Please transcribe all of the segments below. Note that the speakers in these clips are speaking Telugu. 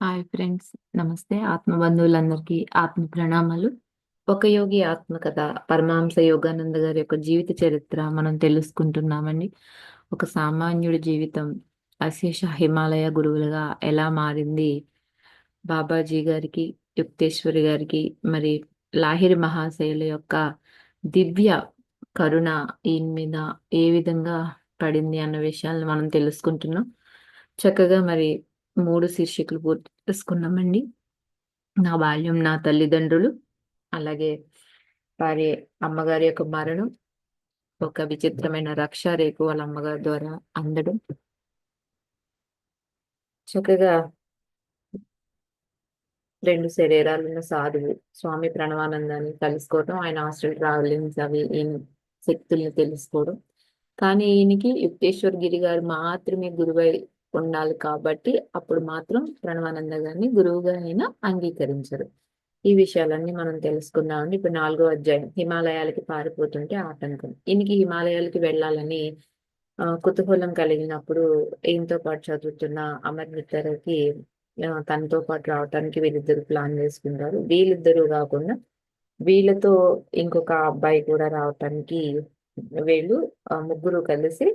హాయ్ ఫ్రెండ్స్ నమస్తే. ఆత్మ బంధువులందరికీ ఆత్మ ప్రణామాలు. ఒక యోగి ఆత్మకథ పరమహంస యోగానంద గారి యొక్క జీవిత చరిత్ర మనం తెలుసుకుంటున్నామండి. ఒక సామాన్యుడి జీవితం అశేష హిమాలయ గురువులుగా ఎలా మారింది? బాబాజీ గారికి యుక్తేశ్వరి గారికి మరి లాహిరి మహాశయుల యొక్క దివ్య కరుణ ఈయన మీద ఏ విధంగా పడింది అన్న విషయాలను మనం తెలుసుకుంటున్నాం. చక్కగా మరి మూడు శీర్షికలు పూర్తి చేసుకున్నామండి నా బాల్యం నా తల్లిదండ్రులు అలాగే వారి అమ్మగారి యొక్క మరణం ఒక విచిత్రమైన రక్ష రేపు వాళ్ళ అమ్మగారి ద్వారా అందడం. చక్కగా రెండు శరీరాలున్న సాధువు స్వామి ప్రణవానందాన్ని కలుసుకోవడం ఆయన హాస్టల్ ట్రావెలింగ్స్ అవి ఈయన శక్తుల్ని తెలుసుకోవడం. కానీ ఈయనకి యుక్తేశ్వర్ గిరి గారు మాత్రమే గురువై ఉండాలి కాబట్టి అప్పుడు మాత్రం ప్రణవానంద గారిని గురువుగా అయినా అంగీకరించరు. ఈ విషయాలన్నీ మనం తెలుసుకుందామండి ఇప్పుడు నాలుగో అధ్యాయం హిమాలయాలకి పారిపోతుంటే ఆటంకం. ఈయనకి హిమాలయాలకి వెళ్ళాలని కుతూహలం కలిగినప్పుడు ఈయనతో పాటు చదువుతున్న అమర్నిద్దరికి తనతో పాటు రావటానికి వీళ్ళిద్దరు ప్లాన్ చేసుకుంటారు. వీళ్ళిద్దరూ కాకుండా వీళ్ళతో ఇంకొక అబ్బాయి కూడా రావటానికి వీళ్ళు ముగ్గురు కలిసి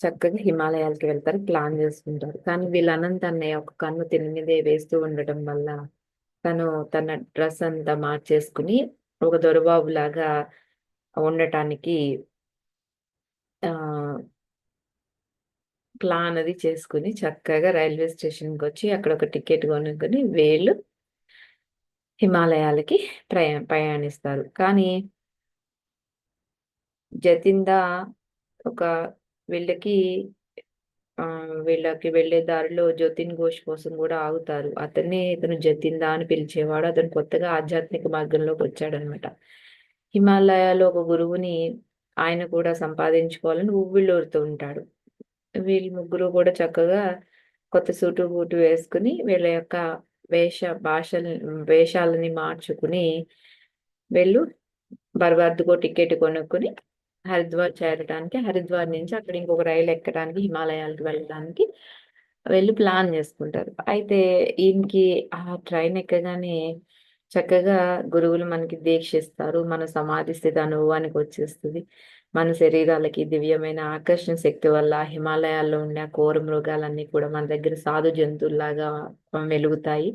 చక్కగా హిమాలయాలకి వెళ్తారు ప్లాన్ చేసుకుంటారు. కానీ వీళ్ళ అనంత అన్నయ్య ఒక కన్ను తిని మీదే వేస్తూ ఉండటం వల్ల తను తన డ్రెస్ అంతా మార్చేసుకుని ఒక దొరబాబు లాగా ఉండటానికి ఆ ప్లాన్ అది చేసుకుని చక్కగా రైల్వే స్టేషన్కి వచ్చి అక్కడ ఒక టికెట్ కొనుక్కొని వీళ్ళు హిమాలయాలకి ప్రయా ప్రయాణిస్తారు. కానీ జతిందా ఒక వీళ్ళకి వీళ్ళకి వెళ్ళే దారిలో జతిన్ ఘోష్ కోసం కూడా ఆగుతారు. అతన్ని ఇతను జతిందా అని పిలిచేవాడు. అతను కొత్తగా ఆధ్యాత్మిక మార్గంలోకి వచ్చాడనమాట. హిమాలయాలో ఒక గురువుని ఆయన కూడా సంపాదించుకోవాలని ఉవ్విళ్ళూరుతూ ఉంటాడు. వీళ్ళు ముగ్గురు కూడా చక్కగా కొత్త సూటు బూటు వేసుకుని వీళ్ళ యొక్క వేష భాష వేషాలని మార్చుకుని వెళ్ళు బర్వార్దుకో టికెట్ కొనుక్కుని హరిద్వార్ చేరడానికి హరిద్వార్ నుంచి అక్కడ ఇంకొక రైలు ఎక్కడానికి హిమాలయాలకు వెళ్ళడానికి వెళ్ళి ప్లాన్ చేసుకుంటారు. అయితే ఈయనకి ఆ ట్రైన్ ఎక్కగానే చక్కగా గురువులు మనకి దీక్షిస్తారు. మన సమాధి స్థితి అనుభవానికి వచ్చేస్తుంది. మన శరీరాలకి దివ్యమైన ఆకర్షణ శక్తి వల్ల హిమాలయాల్లో ఉండే కోర మృగాలన్నీ కూడా మన దగ్గర సాధు జంతువుల్లాగా వెలుగుతాయి.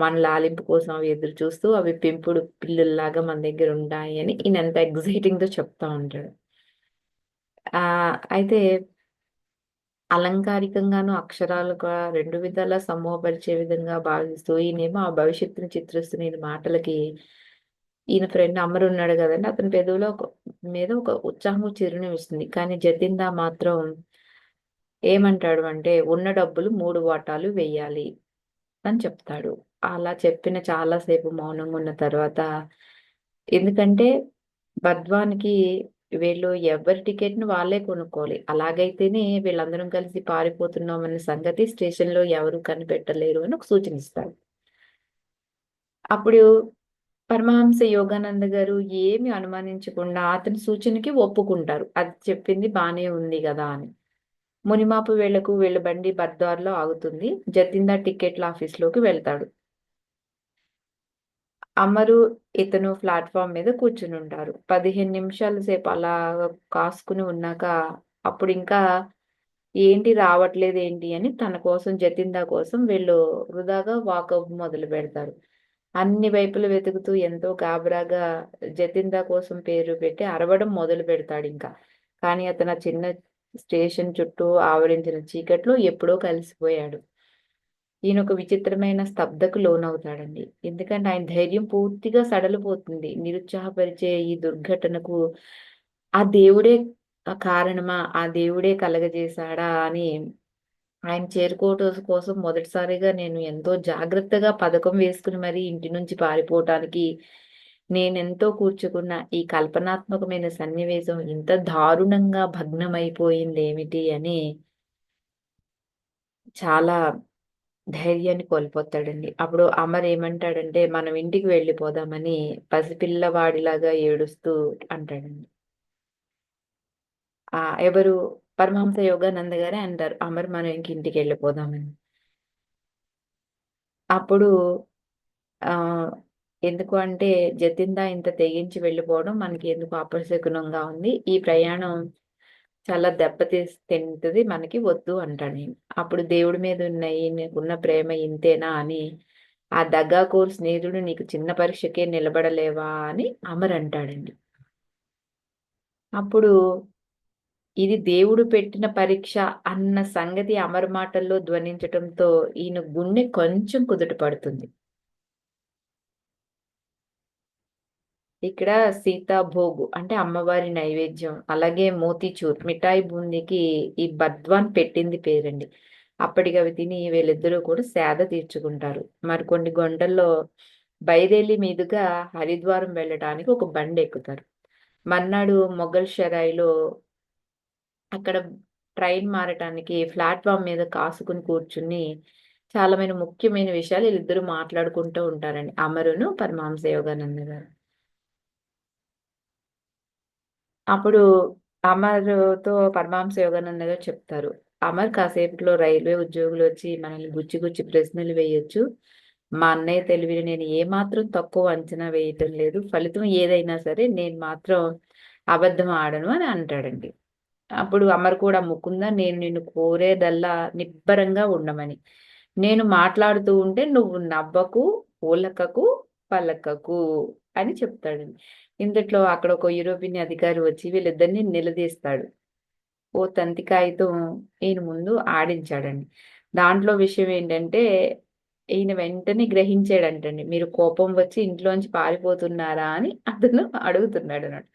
మన లాలింపు కోసం అవి ఎదురు చూస్తూ అవి పెంపుడు పిల్లుల్లాగా మన దగ్గర ఉంటాయి అని ఈయన ఎంత ఎగ్జైటింగ్తో చెప్తా ఉంటాడు. ఆ అయితే అలంకారికంగాను అక్షరాలుగా రెండు విధాలా సమూహపరిచే విధంగా భావిస్తూ ఈయనేమో ఆ భవిష్యత్తుని చిత్రిస్తున్న ఈయన మాటలకి ఈయన ఫ్రెండ్ అమరు ఉన్నాడు కదండి. అతని పెదవులో ఒక మీద ఒక ఉత్సాహము చిరునవ్వుస్తుంది కానీ జతిందా మాత్రం ఏమంటాడు అంటే ఉన్న డబ్బులు మూడు వాటాలు వెయ్యాలి అని చెప్తాడు. అలా చెప్పిన చాలాసేపు మౌనంగా ఉన్న తర్వాత ఎందుకంటే బద్వానికి వీళ్ళు ఎవరి టికెట్ని వాళ్ళే కొనుక్కోవాలి. అలాగైతేనే వీళ్ళందరం కలిసి పారిపోతున్నాం అనే సంగతి స్టేషన్లో ఎవరు కనిపెట్టలేరు అని ఒక సూచన ఇస్తాడు. అప్పుడు పరమహంస యోగానంద గారు ఏమి అనుమానించకుండా అతని సూచనకి ఒప్పుకుంటారు. అది చెప్పింది బానే ఉంది కదా అని. మునిమాపు వేళకు వీళ్ళ బండి బర్ద్వార్లో ఆగుతుంది. జతిందా టికెట్ల ఆఫీస్లోకి వెళ్తాడు. అమరు ఇతను ప్లాట్ఫామ్ మీద కూర్చుని ఉంటారు పదిహేను నిమిషాల సేపు అలా కాసుకుని ఉన్నాక అప్పుడు ఇంకా ఏంటి రావట్లేదు ఏంటి అని తన కోసం జతిందా కోసం వీళ్ళు వృధాగా వాకప్ మొదలు పెడతారు. అన్ని వైపులు వెతుకుతూ ఎంతో గాబరాగా జతిందా కోసం పేరు పెట్టి అరవడం మొదలు పెడతాడు ఇంకా. కానీ అతను చిన్న స్టేషన్ చుట్టూ ఆవరించిన చీకట్లో ఎప్పుడో కలిసిపోయాడు. ఈయన ఒక విచిత్రమైన స్తబ్దకు లోనవుతాడండి. ఎందుకంటే ఆయన ధైర్యం పూర్తిగా సడలిపోతుంది. నిరుత్సాహపరిచే ఈ దుర్ఘటనకు ఆ దేవుడే కారణమా? ఆ దేవుడే కలగజేశాడా? అని ఆయన చేరుకోవటం కోసం మొదటిసారిగా నేను ఎంతో జాగ్రత్తగా పథకం వేసుకుని మరి ఇంటి నుంచి పారిపోవటానికి నేనెంతో కూర్చుకున్న. ఈ కల్పనాత్మకమైన సన్నివేశం ఇంత దారుణంగా భగ్నమైపోయింది ఏమిటి అని చాలా ధైర్యాన్ని కోల్పోతాడండి. అప్పుడు అమర్ ఏమంటాడంటే మనం ఇంటికి వెళ్ళిపోదామని పసిపిల్లవాడిలాగా ఏడుస్తూ అంటాడండి. ఆ ఎవరు? పరమహంస యోగానంద గారే అంటారు. అమర్ మనం ఇంక ఇంటికి వెళ్ళిపోదామని. అప్పుడు ఆ ఎందుకు అంటే జతిందా ఇంత తెగించి వెళ్ళిపోవడం మనకి ఎందుకు అపశకునంగా ఉంది. ఈ ప్రయాణం చాలా దెబ్బతీ తింటది మనకి వద్దు అంటాడు నేను. అప్పుడు దేవుడి మీద ఉన్న ఉన్న ప్రేమ ఇంతేనా అని ఆ దగ్గా దగ్గాకోర్ స్నేహితుడు నీకు చిన్న పరీక్షకే నిలబడలేవా అని అమర్ అంటాడండి. అప్పుడు ఇది దేవుడు పెట్టిన పరీక్ష అన్న సంగతి అమర్ మాటల్లో ధ్వనించటంతో ఈయన గుండె కొంచెం కుదుట పడుతుంది. ఇక్కడ సీతాభోగు అంటే అమ్మవారి నైవేద్యం అలాగే మోతీచూర్ మిఠాయి బూందీకి ఈ బద్వాన్ పెట్టింది పేరండి. అప్పటికి అవి తిని వీళ్ళిద్దరూ కూడా సేద తీర్చుకుంటారు. మరి కొన్ని గొండల్లో బయదేలి మీదుగా హరిద్వారం వెళ్ళటానికి ఒక బండి ఎక్కుతారు. మర్నాడు మొఘల్ షరాయిలో అక్కడ ట్రైన్ మారటానికి ప్లాట్ఫామ్ మీద కాసుకుని కూర్చుని చాలా ముఖ్యమైన విషయాలు వీళ్ళిద్దరూ మాట్లాడుకుంటూ ఉంటారండి. అమరును పరమాంస యోగానంద గారు అప్పుడు అమర్‌తో పరమాంస యోగానంద చెప్తారు. అమర్ కాసేపులో రైల్వే ఉద్యోగులు వచ్చి మనల్ని గుచ్చి గుచ్చి ప్రశ్నలు వేయొచ్చు. మా అన్నయ్య తెలివిని నేను ఏమాత్రం తక్కువ అంచనా వేయటం లేదు. ఫలితం ఏదైనా సరే నేను మాత్రం అబద్ధం ఆడను అని అంటాడండి. అప్పుడు అమర్ కూడా ముకుందా నేను నిన్ను కోరేదల్లా నిబ్బరంగా ఉండమని. నేను మాట్లాడుతూ ఉంటే నువ్వు నవ్వకు, ఓలకకు పలకకు అని చెప్తాడండి. ఇంతట్లో అక్కడ ఒక యూరోపియన్ అధికారి వచ్చి వీళ్ళిద్దరిని నిలదీస్తాడు. ఓ తంతికాయతో ఈయన ముందు ఆడించాడండి. దాంట్లో విషయం ఏంటంటే ఈయన వెంటనే గ్రహించాడంటండి మీరు కోపం వచ్చి ఇంట్లోంచి పారిపోతున్నారా? అని అతను అడుగుతున్నాడు అన్నట్టు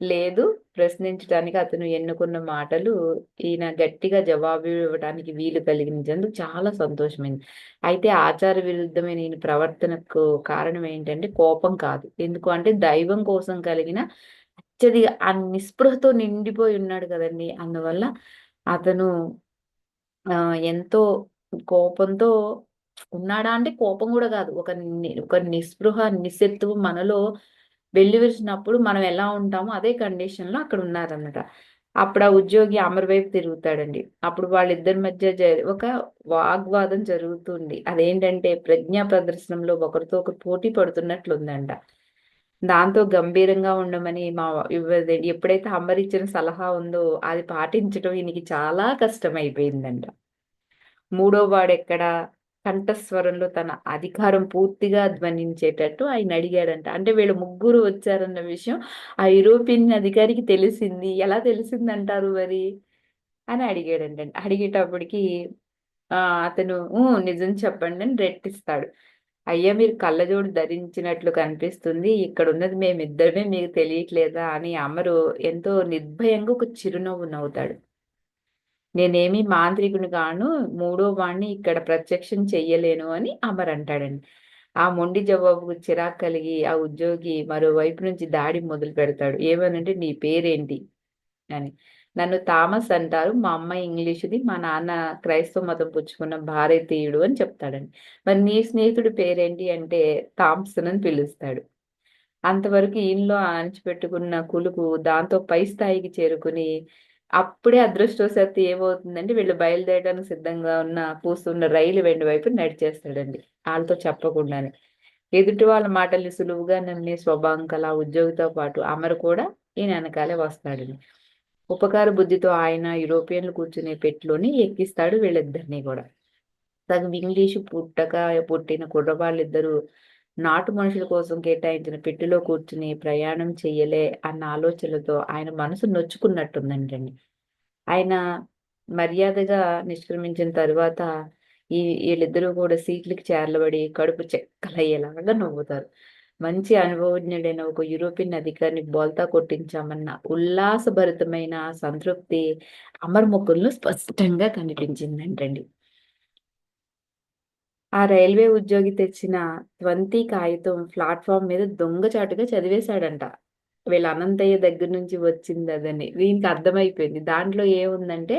లేదు ప్రశ్నించడానికి అతను ఎన్నుకున్న మాటలు ఈయన గట్టిగా జవాబు ఇవ్వడానికి వీలు కలిగించేందుకు చాలా సంతోషమైంది. అయితే ఆచార విరుద్ధమైన ఈయన ప్రవర్తనకు కారణం ఏంటంటే కోపం కాదు. ఎందుకు అంటే దైవం కోసం కలిగిన అత్యధిక ఆ నిస్పృహతో నిండిపోయి ఉన్నాడు కదండి. అందువల్ల అతను ఎంతో కోపంతో ఉన్నాడా అంటే కోపం కూడా కాదు. ఒక ఒక నిస్పృహ నిస్సెత్తువు మనలో వెల్లివిరిచినప్పుడు మనం ఎలా ఉంటామో అదే కండిషన్లో అక్కడ ఉన్నారన్నమాట. అప్పుడు ఆ ఉద్యోగి అమర్ వైపు తిరుగుతాడండి. అప్పుడు వాళ్ళిద్దరి మధ్య ఒక వాగ్వాదం జరుగుతుంది. అదేంటంటే ప్రజ్ఞా ప్రదర్శనంలో ఒకరితో ఒకరు పోటీ పడుతున్నట్లుందంట దాంతో గంభీరంగా ఉండమని మా ఎప్పుడైతే అమర్ ఇచ్చిన సలహా ఉందో అది పాటించడం ఈయనకి చాలా కష్టమైపోయిందంట. మూడో వాడెక్కడ కంఠస్వరంలో తన అధికారం పూర్తిగా ధ్వనించేటట్టు ఆయన అడిగాడంట. అంటే వీళ్ళు ముగ్గురు వచ్చారన్న విషయం ఆ యూరోపియన్ అధికారికి తెలిసింది. ఎలా తెలిసిందంటారు మరి? అని అడిగాడంట. అడిగేటప్పటికి అతను నిజం చెప్పండి అని రెట్టిస్తాడు. అయ్యా మీరు కళ్ళజోడు ధరించినట్లు కనిపిస్తుంది. ఇక్కడ ఉన్నది మేమిద్దరమే మీకు తెలియట్లేదా? అని అమరు ఎంతో నిర్భయంగా ఒక చిరునవ్వు నవ్వుతాడు. నేనేమి మాంత్రికుని గాను మూడో వాణ్ణి ఇక్కడ ప్రత్యక్షం చెయ్యలేను అని అమర్ అంటాడండి. ఆ మొండి జవాబుకు చిరాకు కలిగి ఆ ఉద్యోగి మరోవైపు నుంచి దాడి మొదలు పెడతాడు. ఏమనంటే నీ పేరేంటి? అని. నన్ను థామస్ అంటారు. మా అమ్మ ఇంగ్లీషుది మా నాన్న క్రైస్తవ మతం పుచ్చుకున్న భారతీయుడు అని చెప్తాడండి. మరి నీ స్నేహితుడి పేరేంటి? అంటే థామ్సన్ అని పిలుస్తాడు. అంతవరకు ఈయనలో అణచిపెట్టుకున్న కులుకు దాంతో పై స్థాయికి చేరుకుని అప్పుడే అదృష్టవశాత్తు ఏమవుతుందంటే వీళ్ళు బయలుదేరడానికి సిద్ధంగా ఉన్న పూస్తున్న రైలు వెండి వైపు నడిచేస్తాడండి. వాళ్ళతో చెప్పకుండానే. ఎదుటి వాళ్ళ మాటల్ని సులువుగా నమ్మే స్వభావం కల ఉద్యోగితో పాటు అమరు కూడా ఈయన వెనకాలే వస్తాడండి. ఉపకార బుద్ధితో ఆయన యూరోపియన్లు కూర్చునే పెట్టులోని ఎక్కిస్తాడు వీళ్ళిద్దరిని కూడా. తగు ఇంగ్లీషు పుట్టక పుట్టిన కుర్రవాళ్ళిద్దరూ నాటు మనుషుల కోసం కేటాయించిన పెట్టెలో కూర్చుని ప్రయాణం చెయ్యలే అన్న ఆలోచనలతో ఆయన మనసు నొచ్చుకున్నట్టుందంటండి. ఆయన మర్యాదగా నిష్క్రమించిన తరువాత ఈ వీళ్ళిద్దరూ కూడా సీట్లకి చేరలబడి కడుపు చెక్కలయ్యేలాగా నవ్వుతారు. మంచి అనుభవజ్ఞుడైన ఒక యూరోపియన్ అధికారిని బోల్తా కొట్టించామన్న ఉల్లాసభరితమైన సంతృప్తి అమర్ స్పష్టంగా కనిపించిందంటండి. ఆ రైల్వే ఉద్యోగి తెచ్చిన త్వంతి కాగితం ప్లాట్ఫామ్ మీద దొంగచాటుగా చదివేశాడంట. వీళ్ళ అనంతయ్య దగ్గర నుంచి వచ్చింది అదని దీనికి అర్థమైపోయింది. దాంట్లో ఏముందంటే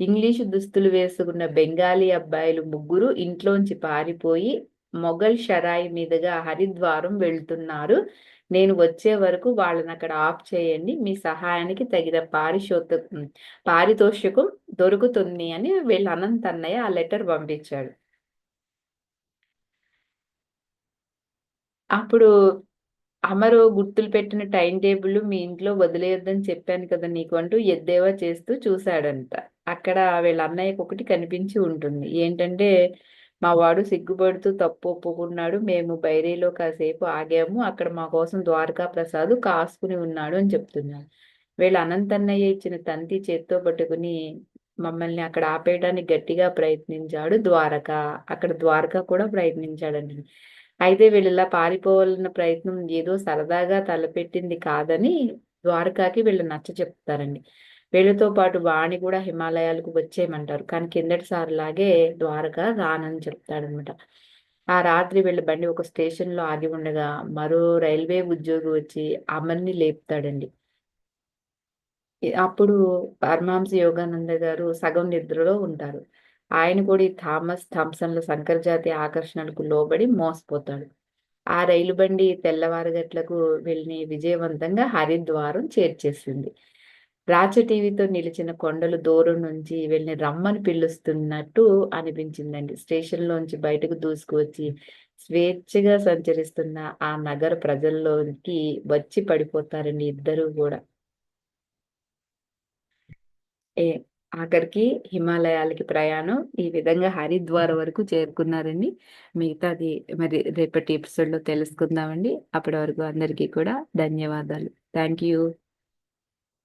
ఇంగ్లీషు దుస్తులు వేసుకున్న బెంగాలీ అబ్బాయిలు ముగ్గురు ఇంట్లోంచి పారిపోయి మొఘల్ షరాయి మీదుగా హరిద్వారం వెళ్తున్నారు. నేను వచ్చే వరకు వాళ్ళని అక్కడ ఆఫ్ చేయండి. మీ సహాయానికి తగిన పారిశోత పారితోషికం దొరుకుతుంది అని వీళ్ళ అనంతన్నయ్య ఆ లెటర్ పంపించాడు. అప్పుడు అమరు గుర్తులు పెట్టిన టైం టేబుల్ మీ ఇంట్లో వదిలేయొద్దని చెప్పాను కదా నీకు అంటూ ఎద్దేవా చేస్తూ చూశాడంట. అక్కడ వీళ్ళ అన్నయ్యకు ఒకటి కనిపించి ఉంటుంది. ఏంటంటే మా వాడు సిగ్గుపడుతూ తప్పు ఒప్పుకున్నాడు. మేము బైరీలో కాసేపు ఆగాము. అక్కడ మా కోసం ద్వారకా ప్రసాద్ కాసుకుని ఉన్నాడు అని చెప్తున్నాడు వీళ్ళ అనంతన్నయ్య ఇచ్చిన తంతి చేత్తో పట్టుకుని మమ్మల్ని అక్కడ ఆపేయడానికి గట్టిగా ప్రయత్నించాడు ద్వారక. అక్కడ ద్వారక కూడా ప్రయత్నించాడండి అయితే వీళ్ళిలా పారిపోవాలన్న ప్రయత్నం ఏదో సరదాగా తలపెట్టింది కాదని ద్వారకాకి వీళ్ళు నచ్చ చెప్తారండి. వీళ్ళతో పాటు వాణి కూడా హిమాలయాలకు వచ్చేయమంటారు. కానీ కిందటి లాగే ద్వారక రానని చెప్తాడనమాట. ఆ రాత్రి వీళ్ళ బండి ఒక స్టేషన్లో ఆగి ఉండగా మరో రైల్వే ఉద్యోగి వచ్చి అమర్ని లేపుతాడండి. అప్పుడు పరమాంస యోగానంద గారు సగం నిద్రలో ఉంటారు. ఆయన కూడా ఈ థామస్ థామ్సన్ల సంకరజాతి ఆకర్షణలకు లోబడి మోసపోతాడు. ఆ రైలు బండి తెల్లవారుగట్లకు వెళ్ళి విజయవంతంగా హరిద్వారం చేర్చేసింది. రాచ టీవీతో నిలిచిన కొండలు దూరం నుంచి వెళ్ళి రమ్మని పిలుస్తున్నట్టు అనిపించిందండి. స్టేషన్లోంచి బయటకు దూసుకువచ్చి స్వేచ్ఛగా సంచరిస్తున్న ఆ నగర ప్రజల్లోకి వచ్చి పడిపోతారండి ఇద్దరు కూడా. ఏ ఆఖరికి హిమాలయాలకి ప్రయాణం ఈ విధంగా హరిద్వార్ వరకు చేరుకున్నారండి. మిగతాది మరి రేపటి ఎపిసోడ్లో తెలుసుకుందామండి. అప్పటి వరకు అందరికీ కూడా ధన్యవాదాలు. Thank you